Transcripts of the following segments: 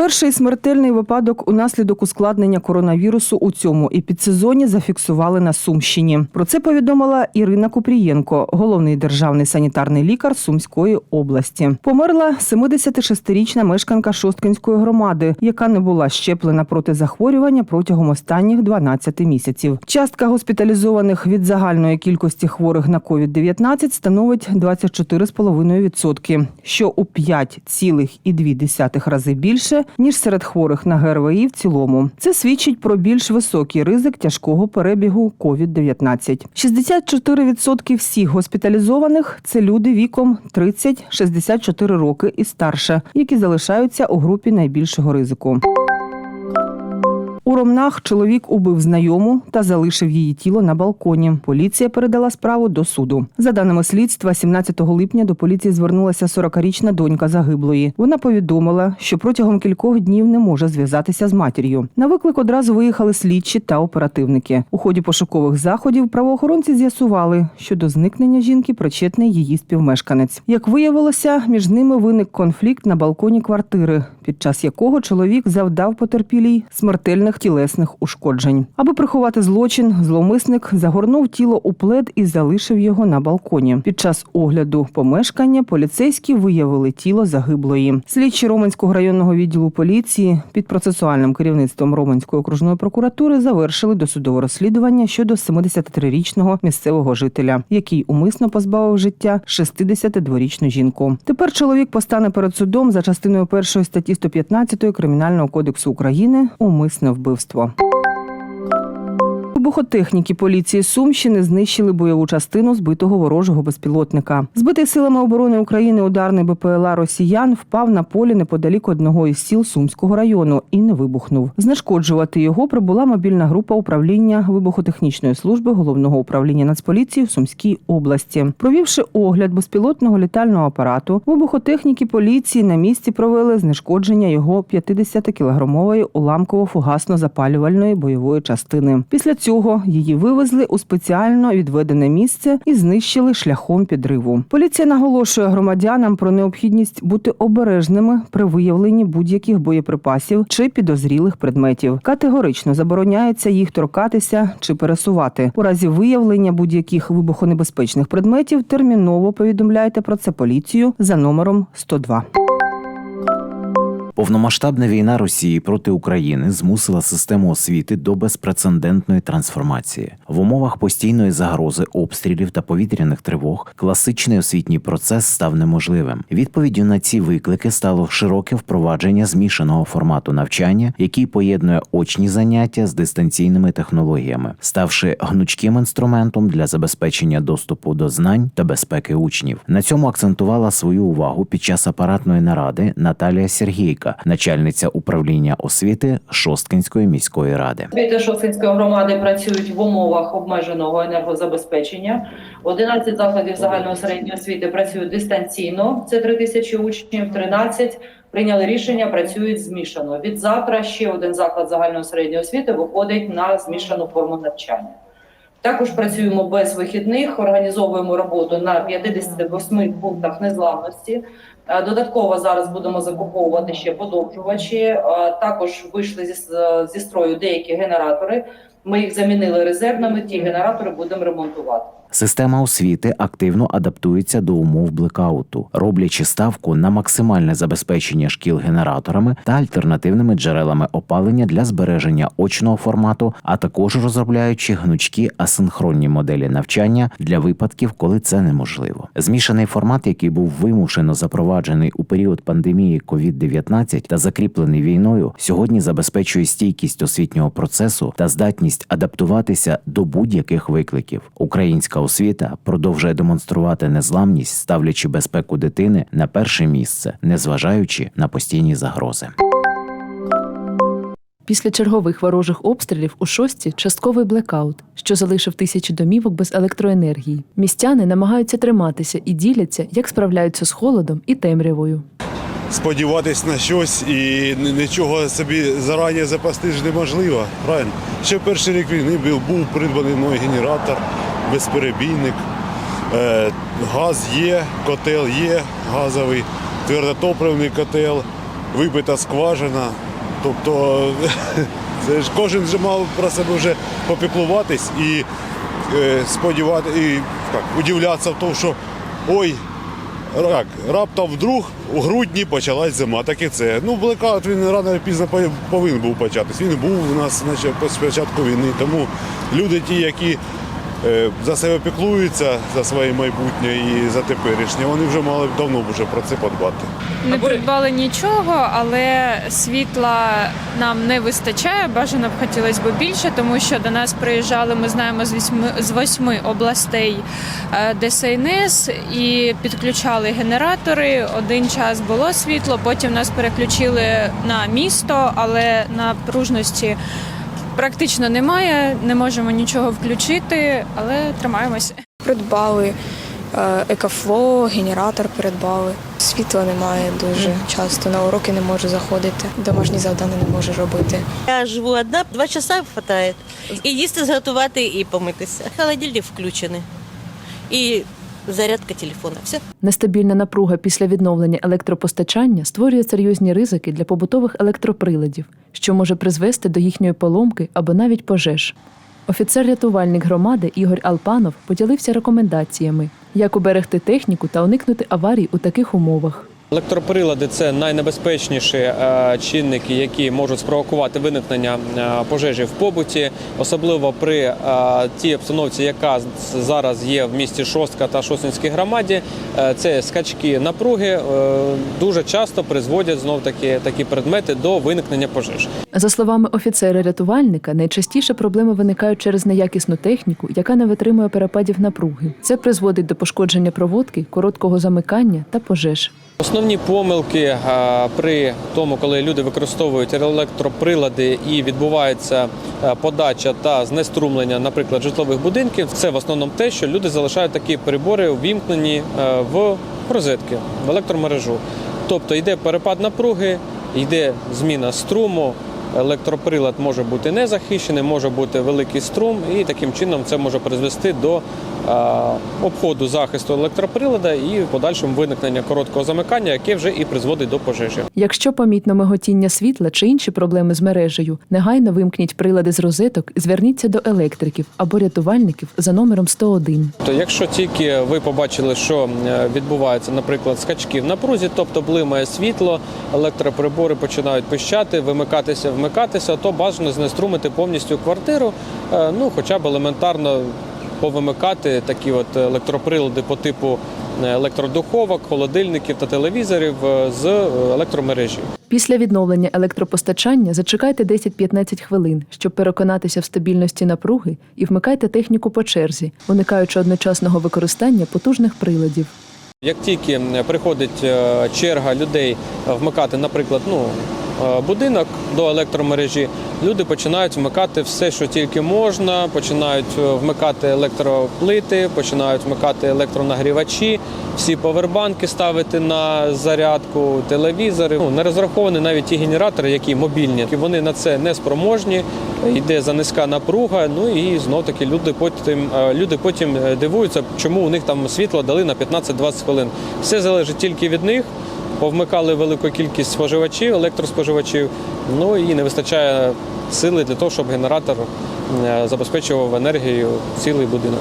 Перший смертельний випадок унаслідок ускладнення коронавірусу у цьому епідсезоні зафіксували на Сумщині. Про це повідомила Ірина Купрієнко, головний державний санітарний лікар Сумської області. Померла 76-річна мешканка Шосткинської громади, яка не була щеплена проти захворювання протягом останніх 12 місяців. Частка госпіталізованих від загальної кількості хворих на COVID-19 становить 24,5%, що у 5,2 рази більше ніж серед хворих на ГРВІ в цілому. Це свідчить про більш високий ризик тяжкого перебігу COVID-19. 64% всіх госпіталізованих це люди віком 30-64 роки і старше, які залишаються у групі найбільшого ризику. У чоловік убив знайому та залишив її тіло на балконі. Поліція передала справу до суду. За даними слідства, 17 липня до поліції звернулася 40-річна донька загиблої. Вона повідомила, що протягом кількох днів не може зв'язатися з матір'ю. На виклик одразу виїхали слідчі та оперативники. У ході пошукових заходів правоохоронці з'ясували, що до зникнення жінки причетний її співмешканець. Як виявилося, між ними виник конфлікт на балконі квартири, під час якого чоловік завдав потерпілій смертельних тілесних ушкоджень. Аби приховати злочин, зловмисник загорнув тіло у плед і залишив його на балконі. Під час огляду помешкання поліцейські виявили тіло загиблої. Слідчі Романського районного відділу поліції під процесуальним керівництвом Романської окружної прокуратури завершили досудове розслідування щодо 73-річного місцевого жителя, який умисно позбавив життя 62-річну жінку. Тепер чоловік постане перед судом за частиною першої статті 115 Кримінального кодексу України умисне вбивство підприємство. Вибухотехніки поліції Сумщини знищили бойову частину збитого ворожого безпілотника. Збитий силами оборони України ударний БПЛА Росіян впав на полі неподалік одного із сіл Сумського району і не вибухнув. Знешкоджувати його прибула мобільна група управління вибухотехнічної служби головного управління Нацполіції в Сумській області. Провівши огляд безпілотного літального апарату, вибухотехніки поліції на місці провели знешкодження його 50-кілограмової уламково-фугасно-запалювальної бойової частини. Після цього її вивезли у спеціально відведене місце і знищили шляхом підриву. Поліція наголошує громадянам про необхідність бути обережними при виявленні будь-яких боєприпасів чи підозрілих предметів. Категорично забороняється їх торкатися чи пересувати. У разі виявлення будь-яких вибухонебезпечних предметів терміново повідомляйте про це поліцію за номером 102. Повномасштабна війна Росії проти України змусила систему освіти до безпрецедентної трансформації в умовах постійної загрози обстрілів та повітряних тривог. Класичний освітній процес став неможливим. Відповіддю на ці виклики стало широке впровадження змішаного формату навчання, який поєднує очні заняття з дистанційними технологіями, ставши гнучким інструментом для забезпечення доступу до знань та безпеки учнів. На цьому акцентувала свою увагу під час апаратної наради Наталія Сергійка, начальниця управління освіти Шосткинської міської ради. Освіти Шосткинської громади працюють в умовах обмеженого енергозабезпечення. 11 закладів загальної середньої освіти працюють дистанційно. Це 3 тисячі учнів. 13 прийняли рішення, працюють змішано. Від завтра ще один заклад загальної середньої освіти виходить на змішану форму навчання. Також працюємо без вихідних, організовуємо роботу на 58 пунктах незламності. Е, Додатково зараз будемо закуповувати ще подовжувачі. Е, Також вийшли зі, зі строю деякі генератори. Ми їх замінили резервними. Ті генератори будемо ремонтувати. Система освіти активно адаптується до умов блекауту, роблячи ставку на максимальне забезпечення шкіл генераторами та альтернативними джерелами опалення для збереження очного формату, а також розробляючи гнучкі асинхронні моделі навчання для випадків, коли це неможливо. Змішаний формат, який був вимушено запроваджений у період пандемії COVID-19 та закріплений війною, сьогодні забезпечує стійкість освітнього процесу та здатність адаптуватися до будь-яких викликів. Українська освіта продовжує демонструвати незламність, ставлячи безпеку дитини на перше місце, незважаючи на постійні загрози. Після чергових ворожих обстрілів у шості частковий блекаут, що залишив тисячі домівок без електроенергії. Містяни намагаються триматися і діляться, як справляються з холодом і темрявою. сподіватись на щось і нічого собі зарані запасти ж неможливо. Правильно? Ще перший рік війни був, був придбаний мною генератор, безперебійник. Е, газ є, котел є газовий, твердотопливний котел. вибита скважина. Тобто це ж кожен вже мав про себе вже попіклуватись і е, сподівати, і удивлятися в тому, що ой, рак, раптом вдруг у грудні почалась зима. Так і це. Ну, блекаут він рано пізно повинен був початись. Він був у нас значить, з початку війни. Тому люди ті, які за себе піклуються, за своє майбутнє і за теперішнє, вони вже мали б давно вже про це подбати. Не придбали нічого, але світла нам не вистачає. Бажано б хотілося б більше, тому що до нас приїжджали, ми знаємо, з восьми, з восьми областей е, ДСНС і підключали генератори. Один час було світло, потім нас переключили на місто, але на пружності практично немає. Не можемо нічого включити, але тримаємося. Придбали е, екофло, генератор придбали. Світла немає дуже часто. На уроки не можу заходити. Домашні завдання не можу робити. Я живу одна, два часа хватає. І їсти зготувати, і помитися. Холодильник включений. І зарядка телефона. Все. Нестабільна напруга після відновлення електропостачання створює серйозні ризики для побутових електроприладів, що може призвести до їхньої поломки або навіть пожеж. Офіцер-рятувальник громади Ігор Алпанов поділився рекомендаціями, як уберегти техніку та уникнути аварій у таких умовах. Електроприлади це найнебезпечніші е, чинники, які можуть спровокувати виникнення е, пожежі в побуті, особливо при е, тій обстановці, яка зараз є в місті Шостка та Шостинській громаді. Це скачки напруги дуже часто призводять знов таки такі предмети до виникнення пожеж. За словами офіцера-рятувальника, найчастіше проблеми виникають через неякісну техніку, яка не витримує перепадів напруги. Це призводить до пошкодження проводки, короткого замикання та пожеж. Основні помилки при тому, коли люди використовують електроприлади і відбувається подача та знеструмлення, наприклад, житлових будинків, це в основному те, що люди залишають такі прибори увімкнені е, в розетки, в електромережу. Тобто йде перепад напруги, йде зміна струму. Електроприлад може бути не захищений, може бути великий струм, і таким чином це може призвести до обходу захисту електроприлада і в подальшому виникнення короткого замикання, яке вже і призводить до пожежі. Якщо помітно миготіння світла чи інші проблеми з мережею, негайно вимкніть прилади з розеток зверніться до електриків або рятувальників за номером 101. То якщо тільки ви побачили, що е, відбувається, наприклад, скачки в напрузі, тобто блимає світло, електроприбори починають пищати, вимикатися, вмикатися, то бажано знеструмити повністю квартиру, е, ну хоча б елементарно повимикати такі от електроприлади по типу е, електродуховок, холодильників та телевізорів е, з е, електромережі. Після відновлення електропостачання зачекайте 10-15 хвилин, щоб переконатися в стабільності напруги і вмикайте техніку по черзі, уникаючи одночасного використання потужних приладів. Як тільки приходить черга людей вмикати, наприклад, ну, будинок до електромережі, люди починають вмикати все, що тільки можна, починають е, вмикати електроплити, починають вмикати електронагрівачі, всі повербанки ставити на зарядку, телевізори. Ну, не розраховані навіть ті генератори, які мобільні. Вони на це не спроможні, йде за низька напруга. Ну і знов таки люди потім е, люди потім е, дивуються, чому у них там світло дали на 15-20 хвилин. Все залежить тільки від них. Повмикали велику кількість споживачів, електроспоживачів. Ну і не вистачає сили для того, щоб генератор е, забезпечував енергією цілий будинок.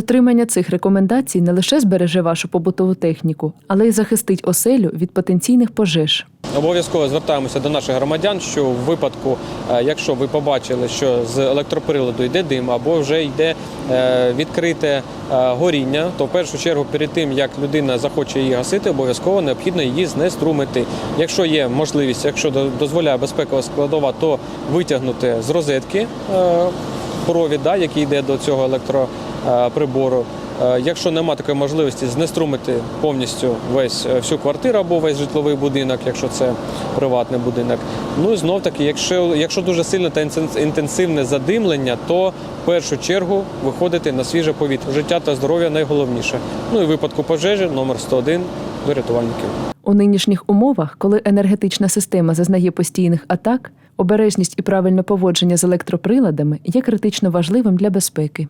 Дотримання цих рекомендацій не лише збереже вашу побутову техніку, але й захистить оселю від потенційних пожеж. Обов'язково звертаємося до наших громадян, що в випадку, е, якщо ви побачили, що з електроприладу йде дим або вже йде е, відкрите е, горіння, то в першу чергу перед тим як людина захоче її гасити, обов'язково необхідно її знеструмити. Якщо є можливість, якщо до- дозволяє безпекова складова, то витягнути з розетки провід, да, який йде до цього електроприбору. Е, Якщо немає такої можливості знеструмити повністю весь е, всю квартиру або весь житловий будинок, якщо це приватний будинок. Ну і знов таки, якщо, якщо дуже сильне та інтенсивне задимлення, то в першу чергу виходити на свіже повітря. Життя та здоров'я найголовніше. Ну і випадку пожежі номер 101 до рятувальників. У нинішніх умовах, коли енергетична система зазнає постійних атак, обережність і правильне поводження з електроприладами є критично важливим для безпеки.